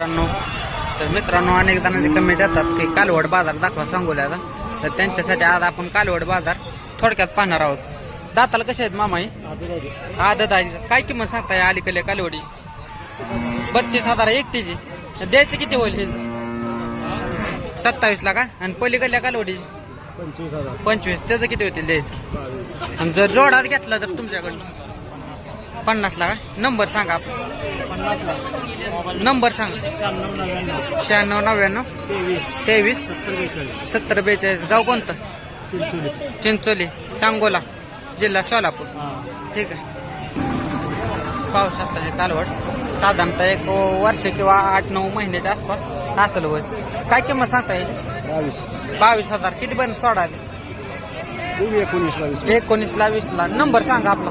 मित्रांनो तर मित्रांनो अनेक जणांचे कमेंट येतात की कालवड बाजार दाखवा सांगोल्याचा तर त्यांच्यासाठी आज आपण कालवड बाजार थोडक्यात पाहणार आहोत. दाताला कसे आहेत मामाई? आदत आहे. काय किंमत सांगताय अलीकडे कालवडी? बत्तीस हजार एकटीची. द्यायचे किती होईल हे? सत्तावीस ला का? आणि पलीकडल्या कालवडी? पंचवीस त्याचं किती होतील द्यायचे? आणि जर जोडात घेतला तर तुमच्याकडनं? पन्नास ला का? नंबर सांगा नंबर सांगा. शहाण्णव नव्याण्णव. तेवीस. सत्तर बेचाळीस. गाव कोणतं? चिंचोली. चिंचोली सांगोला. जिल्हा सोलापूर. ठीक आहे. पाहू शकता हे कालवड साधारणतः एक वर्ष किंवा आठ नऊ महिन्याच्या आसपास असेल होय. काय किंमत सांगता याची? बावीस. बावीस हजार. किती पर्यंत सोडा बघू एकोणीस बावीस एकोणीसला वीसला नंबर सांगा आपला.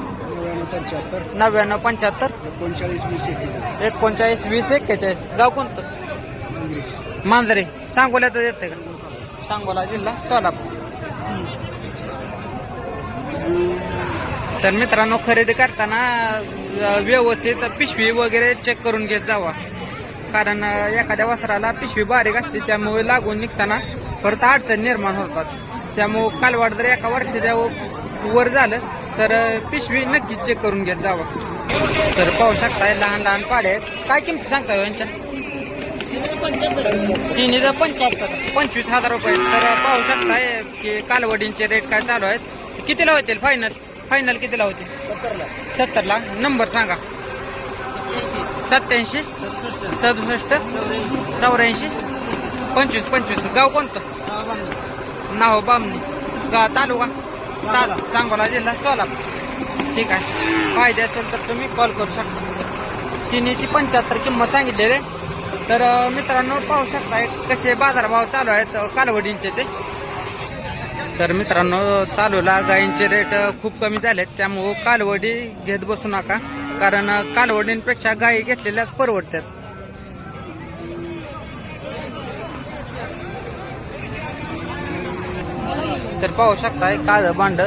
पंच्याहत्तर नव्याण्णव पंच्याहत्तर. एकोणचाळीस वीस एकवीस. एकोणचाळीस वीस एक्केचाळीस. गाव कोणतं? मांजरे. सांगोल्याचं येते का? सांगोला जिल्हा सोलापूर. तर मित्रांनो खरेदी करताना अ, व्यवस्थित पिशवी वगैरे चेक करून घेत जावा. कारण अ, एखाद्या वस्त्राला पिशवी बारीक असते त्यामुळे लागून निघताना परत अडचण निर्माण होतात. त्यामुळे कालवाड जर एका वर्षाच्या व- वर झालं तर पिशवी नक्कीच चेक करून घेत जावं. तर पाहू शकताय लहान लहान पाडे आहेत. काय किमती सांगता हो यांच्या? तिन्ही जर पंच्याहत्तर. पंचवीस हजार रुपये. तर पाहू शकताय की कालवडींचे रेट काय चालू आहेत. कितीला होतील? फायनल फायनल कितीला होतील? सत्तरला. नंबर सांगा. सत्याऐंशी सदुसष्ट. चौऱ्याऐंशी. पंचवीस पंचवीस. गाव कोणतं? नाव बामणी. गा तालुका? सांगोला जिल्हा सोलापूर. ठीक आहे. पाहिजे असेल तर तुम्ही कॉल करू शकता. तिन्हीची पंच्याहत्तर किंमत सांगितलेली आहे. तर मित्रांनो पाहू शकताय कसे बाजारभाव चालू आहेत कालवडींचे ते. तर मित्रांनो चालूला गायींचे रेट खूप कमी झालेत. त्यामुळं कालवडी घेत बसू नका. कारण कालवडींपेक्षा गायी घेतलेल्याच परवडतात. तर पाहू शकताय काळ भांड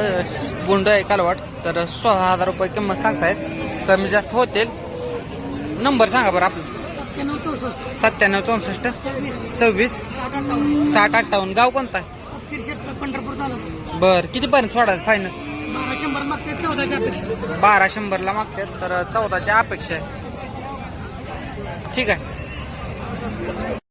बुंड आहे कालवाट. तर सोळा हजार रुपये किंमत सांगतायत. कमी जास्त होतील. नंबर सांगा बरं आपलं. सत्त्याण्णव चौसष्ट. सव्वीस. साठ अठ्ठावन्न. गाव कोणता बर. किती पर्यंत सोडायचं फायनल बारा शंभर मागते चौदाच्या अपेक्षा. बारा शंभरला मागतात तर चौदाच्या अपेक्षा आहे. ठीक आहे.